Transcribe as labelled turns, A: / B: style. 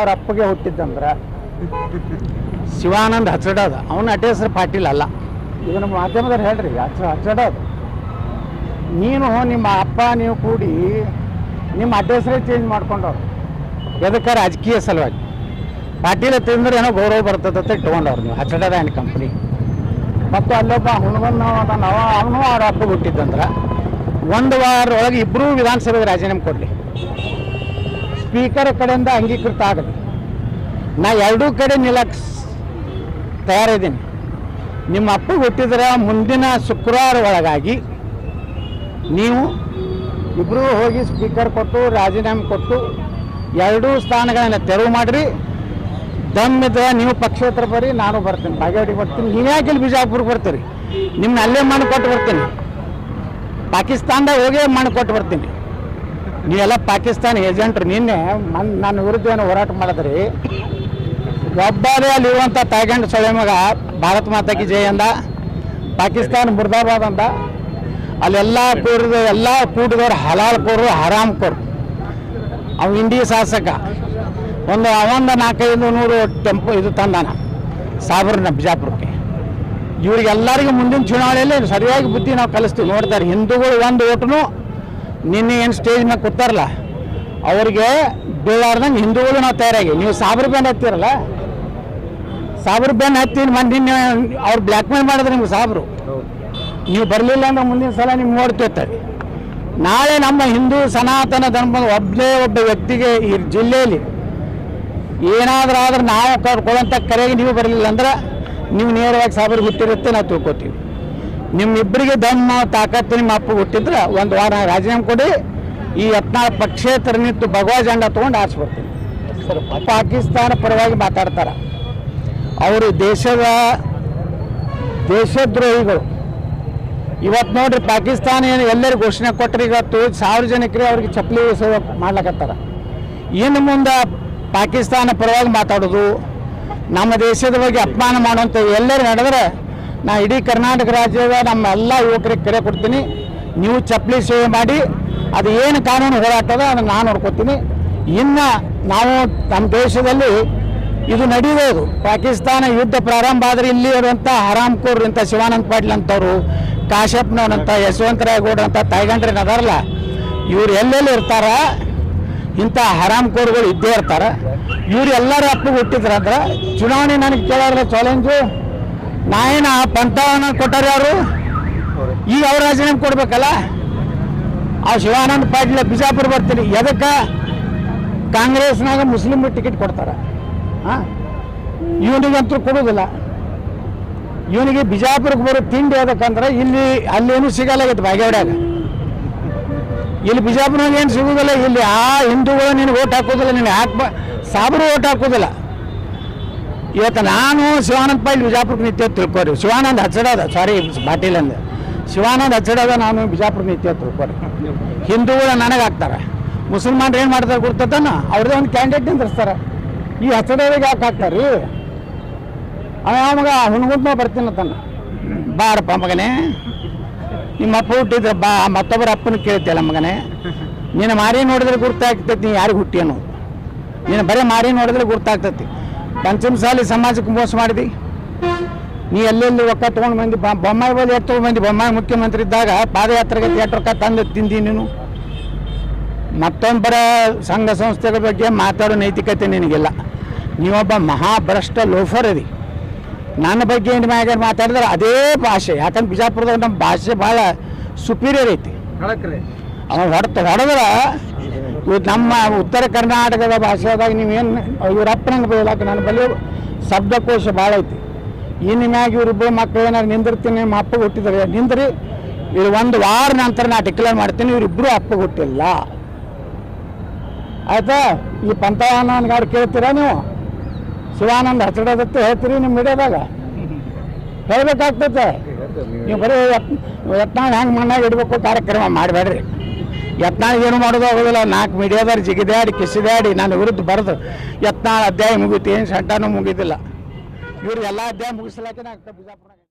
A: ಅವ್ರ ಅಪ್ಪಗೆ ಹುಟ್ಟಿದ್ದಂದ್ರ ಶಿವಾನಂದ್ ಹಚ್ಚಡದ ಅವನ ಅಟೇಸರ್ ಪಾಟೀಲ್ ಅಲ್ಲ. ಇದು ನಮ್ಮ ಮಾಧ್ಯಮದವ್ರು ಹೇಳ್ರಿ ಹಚ್ಚ ಹಚ್ಚಡೋದು ನೀನು ನಿಮ್ಮ ಅಪ್ಪ, ನೀವು ಕೂಡಿ ನಿಮ್ಮ ಅಡ್ಡೆಸರೇ ಚೇಂಜ್ ಮಾಡ್ಕೊಂಡವ್ರು. ಎದಕ್ಕೆ ರಾಜಕೀಯ ಸಲುವಾಗಿ. ಪಾಟೀಲ್ ತಿಂದ್ರೆ ಏನೋ ಗೌರವ ಬರ್ತದೆ ಇಟ್ಕೊಂಡವ್ರು ನೀವು ಹಚ್ಚಡದ ಏನು ಕಂಪ್ನಿ ಮತ್ತು ಅಲ್ಲೊಬ್ಬ ಹುಣಗನ್ನ ನಾವು ಅವನು ಅವ್ರ ಅಪ್ಪಗೆ ಹುಟ್ಟಿದ್ದಂದ್ರೆ, ಒಂದು ವಾರ ಒಳಗೆ ಇಬ್ಬರೂ ವಿಧಾನಸಭೆಗೆ ರಾಜೀನಾಮೆ ಕೊಡಲಿ. ಸ್ಪೀಕರ್ ಕಡೆಯಿಂದ ಅಂಗೀಕೃತ ಆಗಲಿ. ನಾ ಎರಡೂ ಕಡೆ ನಿಲ್ಲಕ್ಕೆ ತಯಾರಿದ್ದೀನಿ. ನಿಮ್ಮ ಅಪ್ಪ ಹುಟ್ಟಿದ್ರೆ ಮುಂದಿನ ಶುಕ್ರವಾರ ಒಳಗಾಗಿ ನೀವು ಇಬ್ಬರೂ ಹೋಗಿ ಸ್ಪೀಕರ್ ಕೊಟ್ಟು, ರಾಜೀನಾಮೆ ಕೊಟ್ಟು ಎರಡೂ ಸ್ಥಾನಗಳನ್ನು ತೆರವು ಮಾಡಿರಿ. ದಮ್ಮಿದ್ರೆ ನೀವು ಪಕ್ಷೇತರ ಬರ್ರಿ ನಾನು ಬರ್ತೀನಿ. ಬಾಗೇವಾಡಿಗೆ ಬರ್ತೀನಿ. ನೀವು ಇಲ್ಲಿ ಬಿಜಾಪುರಕ್ಕೆ ಬರ್ತೀರಿ? ನಿಮ್ಮನ್ನ ಅಲ್ಲೇ ಮಣ್ಣು ಕೊಟ್ಟು ಬರ್ತೀನಿ. ಪಾಕಿಸ್ತಾನದಾಗ ಹೋಗಿ ಮಣ್ಣು ಕೊಟ್ಟು ಬರ್ತೀನಿ. ನೀವೆಲ್ಲ ಪಾಕಿಸ್ತಾನ ಏಜೆಂಟ್ರು, ನಿನ್ನೆ ನನ್ನ ವಿರುದ್ಧ ಏನು ಹೋರಾಟ ಮಾಡಿದ್ರಿ. ಒಬ್ಬರೇ ಅಲ್ಲಿ ಇರುವಂಥ ತಾಯ್ಗಂಡ ಸೊಳೆ ಮಗ, ಭಾರತ್ ಮಾತಾಕಿ ಜಯ ಅಂದ. ಪಾಕಿಸ್ತಾನ ಮುರ್ದಾಬಾದ್ ಅಂದ. ಅಲ್ಲೆಲ್ಲ ಕೂಡಿದ ಎಲ್ಲ ಕೂಡಿದವ್ರು ಹಲಾಲ್ ಕೋರು ಹರಾಮ್ ಕೋರು ಅವ ಇಂಡಿ ಶಾಸಕ. ಒಂದು ಅವಂದ ನಾಲ್ಕೈದು ನೂರು ಟೆಂಪೋ ಇದು ತಂದಾನ ಸಾಬ್ರನ್ನ ಬಿಜಾಪುರಕ್ಕೆ. ಇವ್ರಿಗೆಲ್ಲರಿಗೂ ಮುಂದಿನ ಚುನಾವಣೆಯಲ್ಲಿ ಸರಿಯಾಗಿ ಬುದ್ಧಿ ನಾವು ಕಲಿಸ್ತೀವಿ. ನೋಡ್ತಾರೆ, ಹಿಂದೂಗಳು ಒಂದು ಓಟನು ನಿನ್ನೆ ಏನು ಸ್ಟೇಜ್ ಮೇಲೆ ಕೂತಾರಲ್ಲ, ಅವ್ರಿಗೆ ಬೀಳಾರ್ದಂಗೆ ಹಿಂದೂಗಳು ನಾವು ತಯಾರಾಗಿ, ನೀವು ಸಾಬ್ರ ಬ್ಯಾನ್ ಹತ್ತಿರಲ್ಲ? ಸಾಬ್ರ ಬ್ಯಾನ್ ಹತ್ತಿ ಮಂದಿ ಅವ್ರು ಬ್ಲ್ಯಾಕ್ ಮೇಲ್ ಮಾಡಿದ್ರೆ ನಿಮ್ಗೆ ಸಾಬ್ರು. ನೀವು ಬರಲಿಲ್ಲ ಅಂದ್ರೆ ಮುಂದಿನ ಸಲ ನಿಮ್ಗೆ ನೋಡ್ತಿರ್ತಾರೆ ನಾಳೆ ನಮ್ಮ ಹಿಂದೂ ಸನಾತನ ಧರ್ಮದ ಒಬ್ಬನೇ ಒಬ್ಬ ವ್ಯಕ್ತಿಗೆ ಈ ಜಿಲ್ಲೆಯಲ್ಲಿ ಏನಾದರೂ ಆದ್ರೆ ನಾವು ಕೊಡುವಂಥ ಕರೆಗೆ ನೀವು ಬರಲಿಲ್ಲ ಅಂದ್ರೆ ನೀವು ನೇರವಾಗಿ ಸಾಬ್ರಿಗೆ ಹುಟ್ಟಿರುತ್ತೆ, ನಾವು ತಿಳ್ಕೊತೀವಿ. ನಿಮ್ಮಿಬ್ಬರಿಗೆ ದಮ್ಮ ತಾಕತ್ತು ನಿಮ್ಮ ಅಪ್ಪ ಹುಟ್ಟಿದ್ರೆ ಒಂದು ವಾರ ರಾಜೀನಾಮೆ ಕೊಡಿ. ಈ ಹತ್ನಾಲ್ಕು ಪಕ್ಷೇತರ ನಿಂತು ಭಗವಾ ಜಂಡ ತೊಗೊಂಡು ಆರಿಸ್ಬರ್ತೀನಿ ಪಾಕಿಸ್ತಾನ ಪರವಾಗಿ ಮಾತಾಡ್ತಾರ. ಅವರು ದೇಶದ ದೇಶದ್ರೋಹಿಗಳು. ಇವತ್ತು ನೋಡ್ರಿ ಪಾಕಿಸ್ತಾನ ಏನು ಎಲ್ಲರೂ ಘೋಷಣೆ ಕೊಟ್ಟರೆ ಇವತ್ತು ಸಾರ್ವಜನಿಕರಿಗೆ ಅವ್ರಿಗೆ ಚಪ್ಪಲಿ ಸೇವೆ ಮಾಡ್ಲಕತ್ತಾರ. ಇನ್ನು ಮುಂದೆ ಪಾಕಿಸ್ತಾನ ಪರವಾಗಿ ಮಾತಾಡೋದು, ನಮ್ಮ ದೇಶದ ಬಗ್ಗೆ ಅಪಮಾನ ಮಾಡುವಂಥ ಎಲ್ಲರೂ ನಡೆದ್ರೆ ನಾ ಇಡೀ ಕರ್ನಾಟಕ ರಾಜ್ಯದ ನಮ್ಮ ಎಲ್ಲ ಯುವಕರಿಗೆ ಕರೆ ಕೊಡ್ತೀನಿ. ನೀವು ಚಪ್ಪಲಿ ಸೇವೆ ಮಾಡಿ, ಅದು ಏನು ಕಾನೂನು ಹೋರಾಟದ ಅದನ್ನು ನಾನು ನೋಡ್ಕೊತೀನಿ. ಇನ್ನು ನಾವು ನಮ್ಮ ದೇಶದಲ್ಲಿ ಇದು ನಡೆಯೋದು ಪಾಕಿಸ್ತಾನ ಯುದ್ಧ ಪ್ರಾರಂಭ ಆದರೆ ಇಲ್ಲಿ ಇರುವಂಥ ಹರಾಮ್ಕೋರ್ ಇಂಥ ಶಿವಾನಂದ ಪಾಟೀಲ್ ಅಂಥವ್ರು ಕಾಶ್ಯಪ್ನವರಂತ ಯಶವಂತರಾಯಗೌಡ ಅಂತ ತಾಯ್ಗಂಡ್ರೇನು ಅದಾರಲ್ಲ ಇವ್ರು ಎಲ್ಲೆಲ್ಲಿ ಇರ್ತಾರ? ಇಂಥ ಹರಾಮ್ಕೋರ್ಗಳು ಇದ್ದೇ ಇರ್ತಾರೆ. ಇವ್ರು ಎಲ್ಲರೂ ಅಪ್ಪಿಗೆ ಹುಟ್ಟಿದ್ರಂದ್ರೆ ಚುನಾವಣೆ ನನಗೆ ಕೇಳೋದ್ರೆ ಚಾಲೆಂಜು ನಾ ಏನ ಪಂಥವನ್ನ ಕೊಟ್ಟಾರ ಯಾರು? ಈಗ ಅವ್ರ ರಾಜೀನಾಮೆ ಕೊಡ್ಬೇಕಲ್ಲ? ಆ ಶಿವಾನಂದ ಪಾಟೀಲ ಬಿಜಾಪುರ ಬರ್ತೀನಿ. ಎದಕ್ಕೆ? ಕಾಂಗ್ರೆಸ್ನಾಗ ಮುಸ್ಲಿಮ್ ಟಿಕೆಟ್ ಕೊಡ್ತಾರ. ಹಾಂ? ಇವನಿಗಂತೂ ಕೊಡೋದಿಲ್ಲ. ಇವನಿಗೆ ಬಿಜಾಪುರಕ್ಕೆ ಬರೋ ತಿಂಡಿ ಯಾವ್ದಕ್ಕಂದ್ರೆ ಇಲ್ಲಿ ಅಲ್ಲೇನು ಸಿಗಲ್ಲಾಗೈತೆ ಬಾಗೇವಾಡ್ಯಾಗ. ಇಲ್ಲಿ ಬಿಜಾಪುರನಾಗ ಏನು ಸಿಗೋದಿಲ್ಲ, ಇಲ್ಲಿ ಆ ಹಿಂದೂಗಳು ನಿನಗೆ ಓಟ್ ಹಾಕೋದಿಲ್ಲ, ನಿನಗೆ ಹಾಕ್ಬ ಸಾಬರು ಓಟ್ ಹಾಕೋದಿಲ್ಲ. ಇವತ್ತು ನಾನು ಶಿವಾನಂದ ಪಾಟೀಲ್ ಬಿಜಾಪುರಕ್ಕೆ ನಿತ್ಯ ತಿಳ್ಕೊರಿ. ಶಿವಾನಂದ ಹಚ್ಚಡದ ಸಾರಿ ಪಾಟೀಲ್ ಅಂದ. ಶಿವಾನಂದ ಹಚ್ಚಡದ ನಾನು ಬಿಜಾಪುರ ನಿತ್ಯ ತಿಳ್ಕೊರಿ. ಹಿಂದೂಗಳು ನನಗೆ ಹಾಕ್ತಾರೆ ಮುಸಲ್ಮಾನ್ರು ಏನು ಮಾಡ್ತಾರೆ ಗೊತ್ತದನ್ನ ಅವ್ರದ್ದೇ ಒಂದು ಕ್ಯಾಂಡಿಡೇಟ್ ನಿಂದಿರ್ತಾರೆ ಈ ಹಚ್ಚಡೋರಿಗೆ ಯಾಕೆ ಹಾಕ್ತಾರೆ ರೀ? ಅವ ಮಗ? ಹುಣ್ಗುಂತ ಬರ್ತೀನಿ ತನ್ನ ಬಾರಪ್ಪ ಮಗನೇ. ನಿಮ್ಮ ಅಪ್ಪ ಹುಟ್ಟಿದ್ರೆ ಬಾ, ಮತ್ತೊಬ್ಬರ ಅಪ್ಪನ ಕೇಳ್ತಿಯಲ್ಲ ಮಗನೇ. ನೀನು ಮಾರಿ ನೋಡಿದ್ರೆ ಗುರ್ತಾಗ್ತೈತಿ, ನೀ ಯಾರಿಗೆ ಹುಟ್ಟಿ ಅನ್ನೋದು. ನೀನು ಬರೀ ಮಾರಿ ನೋಡಿದ್ರೆ ಗುರ್ತಾಗ್ತೈತಿ. ಪಂಚಮಸಾಲಿ ಸಮಾಜಕ್ಕೆ ಮೋಸ ಮಾಡಿದಿ? ನೀ ಎಲ್ಲೆಲ್ಲಿ ರೊಕ್ಕ ತೊಗೊಂಡು ಬಂದು? ಬೊಮ್ಮಾಯಿ ಬಲಿ ಎತ್ತು ತೊಗೊಂಡು ಬೊಮ್ಮಾಯಿ ಮುಖ್ಯಮಂತ್ರಿ ಇದ್ದಾಗ ಪಾದಯಾತ್ರೆಗೆ ರೊಕ್ಕ ತಂದು ತಿಂದಿ ನೀನು. ಮತ್ತೊಬ್ಬರ ಸಂಘ ಸಂಸ್ಥೆಗಳ ಬಗ್ಗೆ ಮಾತಾಡೋ ನೈತಿಕತೆ ನಿನಗಿಲ್ಲ. ನೀವೊಬ್ಬ ಮಹಾಭ್ರಷ್ಟ ಲೋಫರ್ ಅದಿ ನನ್ನ ಬಗ್ಗೆ ಏನು ಮ್ಯಾಗ ಮಾತಾಡಿದ್ರೆ ಅದೇ ಭಾಷೆ. ಯಾಕಂದ್ರೆ ಬಿಜಾಪುರದಾಗ ನಮ್ಮ ಭಾಷೆ ಭಾಳ ಸುಪೀರಿಯರ್ ಐತಿ. ಅವ ಹೊಡೆತ ಹೊಡೆದ್ರೆ ಇವತ್ತು ನಮ್ಮ ಉತ್ತರ ಕರ್ನಾಟಕದ ಭಾಷೆದಾಗ ನೀವೇನು ಇವರಪ್ಪನಂಗೆ ಬೈಲಾಕ ನನ್ನ ಬಳಿ ಶಬ್ದಕೋಶ ಭಾಳ ಐತಿ. ಇನ್ನು ಮ್ಯಾಗ ಇವರಿಬ್ಬರು ಮಕ್ಕಳು ಏನಾರು ನಿಂದಿರ್ತೀನಿ, ನಿಮ್ಮ ಅಪ್ಪ ಹುಟ್ಟಿದ್ರೆ ನಿಂದ್ರಿ. ಇವ್ರು ಒಂದು ವಾರ ನಂತರ ನಾ ಡಿಕ್ಲೇರ್ ಮಾಡ್ತೀನಿ ಇವರಿಬ್ಬರು ಅಪ್ಪ ಹುಟ್ಟಿಲ್ಲ. ಆಯ್ತಾ? ಈ ಪಂಥವನ್ನ ಗಾಡಿ ಕೇಳ್ತೀರಾ ನೀವು? ಶಿವಾನಂದ ಹಚ್ಚಡದತ್ತೆ ಹೇಳ್ತೀರಿ ನಿಮ್ಮ ಮೀಡಿಯಾದಾಗ? ಹೇಳ್ಬೇಕಾಗ್ತೈತೆ. ನೀವು ಬರೀ ಯತ್ನಾಳ್ ಹೆಂಗೆ ಮಣ್ಣಾಗ ಇಡಬೇಕು, ಕಾರ್ಯಕ್ರಮ ಮಾಡಬೇಡ್ರಿ. ಯತ್ನಾಳ್ ಏನು ಮಾಡೋದು ಆಗೋದಿಲ್ಲ. ನಾಲ್ಕು ಮೀಡಿಯಾದವ್ರು ಜಿಗಿದಾಡಿ, ಕಿಸಿದಾಡಿ ನಾನು ವಿರುದ್ಧ ಬರೆದು ಯತ್ನಾಳ್ ಅಧ್ಯಾಯ ಮುಗೀತು. ಏನು ಸೆಂಟನೂ ಮುಗಿದಿಲ್ಲ. ಇವ್ರು ಎಲ್ಲ ಅಧ್ಯಾಯ ಮುಗಿಸ್ಲಾಕೆ ನಾ ಬಿಜಾಪುರ